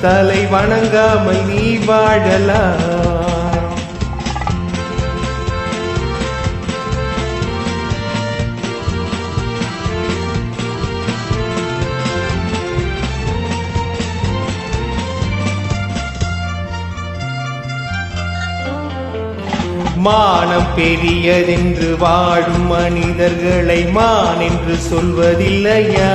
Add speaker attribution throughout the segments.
Speaker 1: தலை வணங்காமல் நீ வாழலாம். மானம் பெரியதென்று வாழும் மனிதர்களை மான் என்று சொல்வதில்லையா?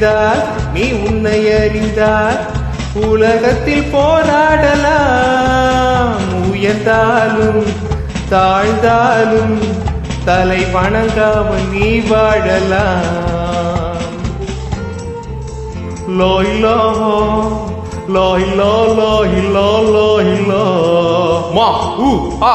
Speaker 1: அறிந்தார் நீ உன்னை அறிந்தார். உலகத்தில் போராடலாம் உயர்ந்தாலும் தாழ்ந்தாலும் தலை வணங்காமல் நீ வாழலாம். லோய் லோஹோ லோய் லோ லோயிலா லோ லோயிலா லோ. மா ஊ ஆ.